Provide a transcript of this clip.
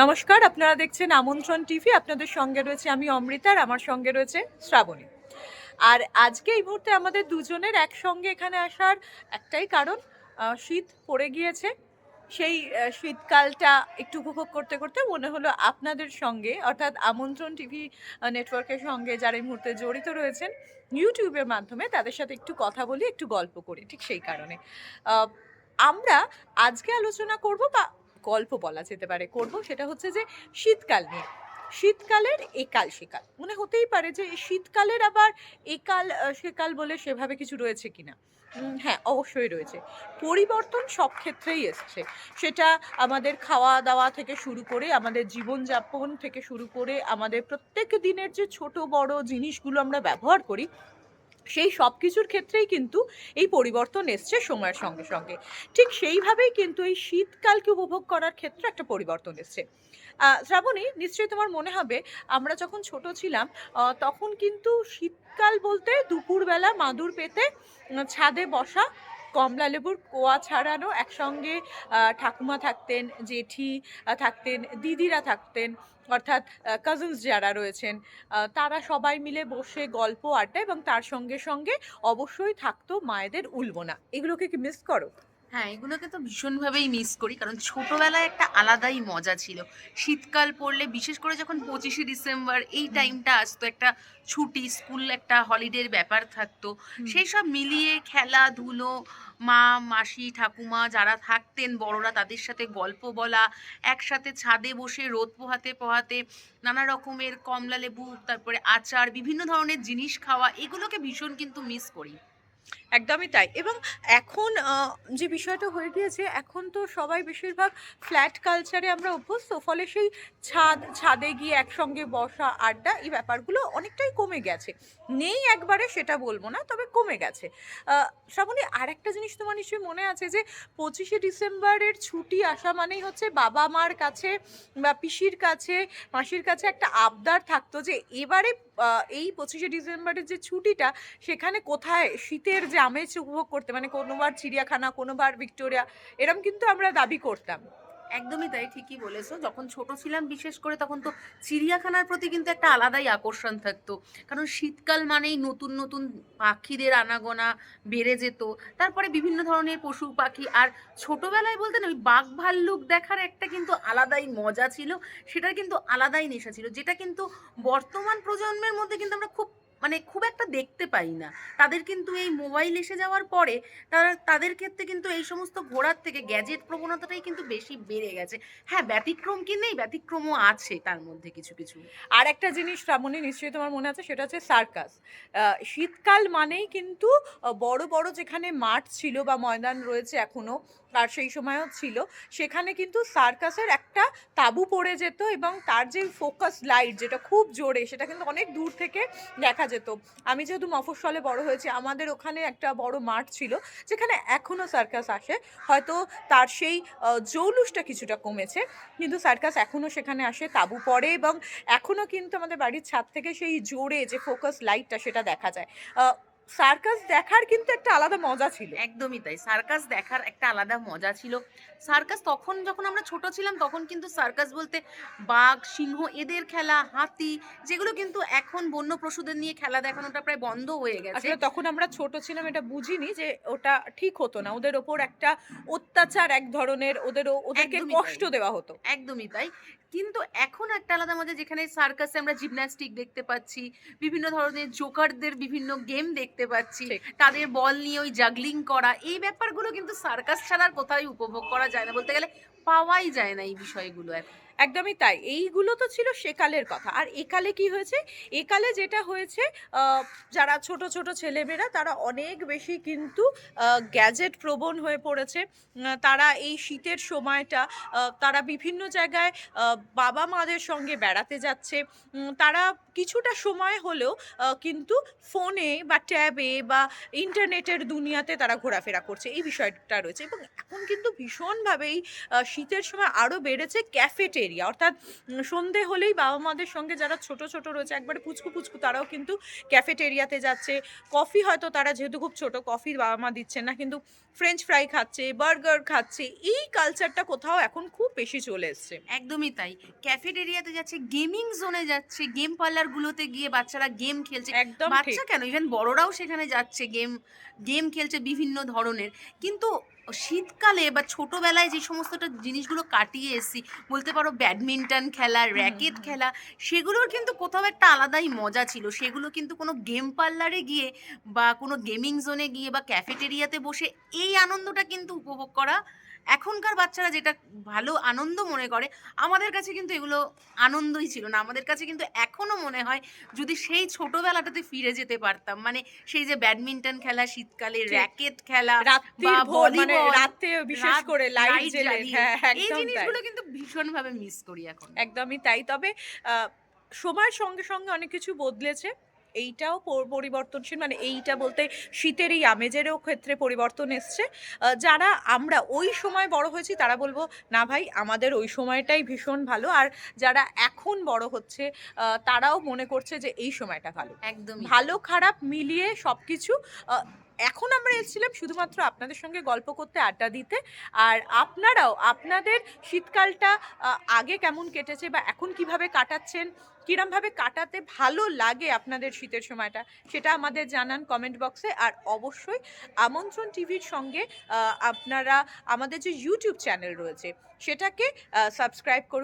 নমস্কার, আপনারা দেখছেন আমন্ত্রণ টিভি। আপনাদের সঙ্গে রয়েছে আমি অমৃতা আর আমার সঙ্গে রয়েছে শ্রাবণী। আর আজকে এই মুহূর্তে আমাদের দুজনের একসঙ্গে এখানে আসার একটাই কারণ শীত পড়ে গিয়েছে। সেই শীতকালটা একটু উপভোগ করতে করতে মনে হলো আপনাদের সঙ্গে, অর্থাৎ আমন্ত্রণ টিভি নেটওয়ার্কের সঙ্গে যারা এই মুহূর্তে জড়িত রয়েছেন, ইউটিউবের মাধ্যমে তাদের সাথে একটু কথা বলি, একটু গল্প করি, ঠিক সেই কারণে। আমরা আজকে আলোচনা করব বা গল্প বলা যেতে পারে, করব সেটা হচ্ছে যে শীতকাল নিয়ে। শীতকালের একাল সেকাল। মনে হতেই পারে যে শীতকালের আবার একাল সেকাল বলে সেভাবে কিছু রয়েছে কিনা। হ্যাঁ অবশ্যই রয়েছে। পরিবর্তন সব ক্ষেত্রেই এসছে। সেটা আমাদের খাওয়া দাওয়া থেকে শুরু করে, আমাদের জীবনযাপন থেকে শুরু করে, আমাদের প্রত্যেক দিনের যে ছোট বড় জিনিসগুলো আমরা ব্যবহার করি সেই সব কিছুর ক্ষেত্রেই কিন্তু এই পরিবর্তন এসছে সময়ের সঙ্গে সঙ্গে। ঠিক সেইভাবেই কিন্তু এই শীতকালকে উপভোগ করার ক্ষেত্রে একটা পরিবর্তন এসছে। শ্রাবণী, নিশ্চয়ই তোমার মনে হবে, আমরা যখন ছোট ছিলাম তখন কিন্তু শীতকাল বলতে দুপুরবেলা মাদুর পেতে ছাদে বসা কমলা লেবুর কোয়া ছাড়ানো একসঙ্গে ঠাকুমা থাকতেন, জেঠি থাকতেন, দিদিরা থাকতেন, অর্থাৎ কাজিনস যারা রয়েছেন তারা সবাই মিলে বসে গল্প, আড্ডা এবং তার সঙ্গে সঙ্গে অবশ্যই থাকতো মায়েদের উলবোনা এগুলোকে কি মিস করো? হ্যাঁ এগুলোকে তো ভীষণভাবেই মিস করি। কারণ ছোটবেলায় একটা আলাদাই মজা ছিল। শীতকাল পড়লে বিশেষ করে যখন পঁচিশে ডিসেম্বর এই টাইমটা আসতো একটা ছুটি স্কুল একটা হলিডের ব্যাপার থাকতো। সেই সব মিলিয়ে খেলাধুলো মা মাসি ঠাকুমা যারা থাকতেন বড়রা তাদের সাথে গল্প বলা একসাথে ছাদে বসে রোদ পোহাতে পোহাতে নানা রকমের কমলা লেবু তারপরে আচার বিভিন্ন ধরনের জিনিস খাওয়া এগুলোকে ভীষণ কিন্তু মিস করি। একদমই তাই। এবং এখন যে বিষয়টা হয়ে গিয়েছে, এখন তো সবাই বেশিরভাগ ফ্ল্যাট কালচারে আমরা অভ্যস্ত। ফলে সেই ছাদ, ছাদে গিয়ে একসঙ্গে বসা, আড্ডা, এই ব্যাপারগুলো অনেকটাই কমে গেছে। নেই একবারে, সেটা বলব না, তবে কমে গেছে। শ্রাবণী আর একটা জিনিস তোমার নিশ্চয়ই মনে আছে যে, পঁচিশে ডিসেম্বরের ছুটি আসা মানেই হচ্ছে বাবা মার কাছে বা পিসির কাছে, মাসির কাছে একটা আবদার থাকতো যে, এবারে এই পঁচিশে ডিসেম্বরের যে ছুটিটা, সেখানে কোথায় শীতের যে আমেজ উপভোগ করতে মানে কোনোবার চিড়িয়াখানা, কোনোবার ভিক্টোরিয়া, এরম কিন্তু আমরা দাবি করতাম। একদমই তাই, ঠিকই বলেছ। যখন ছোট ছিলাম বিশেষ করে তখন তো চিড়িয়াখানার প্রতি কিন্তু একটা আলাদাই আকর্ষণ থাকতো। কারণ শীতকাল মানেই নতুন নতুন পাখিদের আনাগোনা বেড়ে যেত। তারপরে বিভিন্ন ধরনের পশু পাখি আর ছোটবেলায় বলতে না ওই বাঘ ভাল্লুক দেখার একটা কিন্তু আলাদাই মজা ছিল। সেটার কিন্তু আলাদাই নেশা ছিল। যেটা কিন্তু বর্তমান প্রজন্মের মধ্যে কিন্তু আমরা খুব মানে খুব একটা দেখতে পাই না। তাদের কিন্তু এই মোবাইল এসে যাওয়ার পরে তারা, তাদের ক্ষেত্রে কিন্তু এই সমস্ত ঘোরার থেকে গ্যাজেট প্রবণতাটাই কিন্তু বেশি বেড়ে গেছে। হ্যাঁ ব্যতিক্রম কি নেই? ব্যতিক্রমও আছে তার মধ্যে কিছু কিছু। আর একটা জিনিস শ্রাবণী, নিশ্চয়ই তোমার মনে আছে, সেটা হচ্ছে সার্কাস। শীতকাল মানেই কিন্তু বড় বড় যেখানে মাঠ ছিল বা ময়দান রয়েছে এখনও, আর সেই সময়ও ছিল, সেখানে কিন্তু সার্কাসের একটা তাঁবু পড়ে যেত এবং তার যে ফোকাস লাইট যেটা খুব জোরে, সেটা কিন্তু অনেক দূর থেকে দেখা যেত। আমি যেহেতু মফস্বলে বড় হয়েছি, আমাদের ওখানে একটা বড় মাঠ ছিল, যেখানে এখনও সার্কাস আসে। হয়তো তার সেই জৌলুসটা কিছুটা কমেছে, কিন্তু সার্কাস এখনও সেখানে আসে, তাবু পড়ে এবং এখনও কিন্তু আমাদের বাড়ির ছাদ থেকে সেই জোরে যে ফোকাস লাইটটা সেটা দেখা যায়। সার্কাস দেখার কিন্তু একটা আলাদা মজা ছিল। একদমই তাই। সার্কাস দেখার একটা আলাদা মজা ছিল। সার্কাস তখন যখন আমরা ছোট ছিলাম তখন কিন্তু সার্কাস বলতে বাঘ সিংহ এদের খেলা হাতি যেগুলো কিন্তু এখন বন্য পশুদের নিয়ে খেলা দেখানোটা প্রায় বন্ধ হয়ে গেছে। তখন আমরা ছোট ছিলাম এটা বুঝিনি যে ওটা ঠিক হতো না। ওদের ওপর একটা অত্যাচার এক ধরনের ওদের ওদেরকে কষ্ট দেওয়া হতো। একদমই তাই। কিন্তু এখন একটা আলাদা মজা যেখানে সার্কাসে আমরা জিমন্যাস্টিক দেখতে পাচ্ছি বিভিন্ন ধরনের জোকারদের বিভিন্ন গেম দেখতে পাচ্ছি। ঠিক। তাদের বল নিয়ে ওই জাগলিং করা এই ব্যাপারগুলো কিন্তু সার্কাস ছাড়া আর কোথাও উপভোগ করা যায় না। বলতে গেলে পাওয়াই যায় না এই বিষয়গুলো এখন। একদমই তাই। এইগুলো তো ছিল সেকালের কথা। আর একালে কি হয়েছে? একালে যেটা হয়েছে যারা ছোট ছোট ছেলেমেয়েরা, তারা অনেক বেশি কিন্তু গ্যাজেট প্রবণ হয়ে পড়েছে। তারা এই শীতের সময়টা তারা বিভিন্ন জায়গায় বাবা মাদের সঙ্গে বেড়াতে যাচ্ছে। তারা কিছুটা সময় হলেও কিন্তু ফোনে বা ট্যাবে বা ইন্টারনেটের দুনিয়াতে তারা ঘোরাফেরা করছে। এই বিষয়টা রয়েছে। এবং এখন কিন্তু ভীষণভাবেই শীতের সময় আরও বেড়েছে ক্যাফেটেরিয়া অর্থাৎ সন্ধে হলেই বাবা মাদের সঙ্গে যারা ছোট ছোট রয়েছে একবারে পুচকু পুচকু তারাও কিন্তু ক্যাফেটেরিয়াতে যাচ্ছে। কফি হয়তো তারা যেহেতু খুব ছোট কফি বাবা মা দিচ্ছেন না কিন্তু ফ্রেঞ্চ ফ্রাই খাচ্ছে বার্গার খাচ্ছে এই কালচারটা কোথাও এখন খুব বেশি চলে এসছে। একদমই তাই। ক্যাফেটেরিয়াতে যাচ্ছে গেমিং জোনে যাচ্ছে গেম পার্লারগুলোতে গিয়ে বাচ্চারা গেম খেলছে। একদম বাচ্চা কেন? ইভেন বড়রাও সেখানে যাচ্ছে গেম গেম খেলছে বিভিন্ন ধরনের। কিন্তু শীতকালে বা ছোটবেলায় যে সমস্তটা জিনিসগুলো কাটিয়ে এসেছি বলতে পারো ব্যাডমিন্টন খেলা র্যাকেট খেলা সেগুলোর কিন্তু কোথাও একটা আলাদাই মজা ছিল। সেগুলো কিন্তু কোনো গেম পার্লারে গিয়ে বা কোনো গেমিং জোনে গিয়ে বা ক্যাফেটেরিয়াতে বসে এই আনন্দটা কিন্তু উপভোগ করা এখনকার বাচ্চারা যেটা ভালো আনন্দ মনে করে আমাদের কাছে কিন্তু এগুলো আনন্দই ছিল না। আমাদের কাছে কিন্তু এখনও মনে হয় যদি সেই ছোটবেলাটাতে ফিরে যেতে পারতাম। মানে সেই যে ব্যাডমিন্টন খেলা শীতকালে র্যাকেট খেলা রাতে বিশেষ করে লাইট। হ্যাঁ এই জিনিসগুলো কিন্তু ভীষণভাবে মিস করি এখন। একদমই তাই। তবে সময়ের সঙ্গে সঙ্গে অনেক কিছু বদলেছে। এইটাও পরিবর্তনশীল মানে এইটা বলতে শীতের এই আমেজেরও ক্ষেত্রে পরিবর্তন এসছে। যারা আমরা ওই সময় বড় হয়েছি তারা বলব না ভাই আমাদের ওই সময়টাই ভীষণ ভালো। আর যারা এখন বড় হচ্ছে তারাও মনে করছে যে এই সময়টা ভালো। একদম ভালো খারাপ মিলিয়ে সব কিছু এখন আমরা এসেছিলাম শুধুমাত্র আপনাদের সঙ্গে গল্প করতে আড্ডা দিতে। আর আপনারাও আপনাদের শীতকালটা আগে কেমন কেটেছে বা এখন কীভাবে কাটাচ্ছেন কিরমভাবে কাটাতে ভালো লাগে আপনাদের শীতের সময়টা, সেটা আমাদের জানান কমেন্ট বক্সে আর অবশ্যই আমন্ত্রণ টিভির সঙ্গে আপনারা আমাদের যে ইউটিউব চ্যানেল রয়েছে, সেটাকে সাবস্ক্রাইব করুন।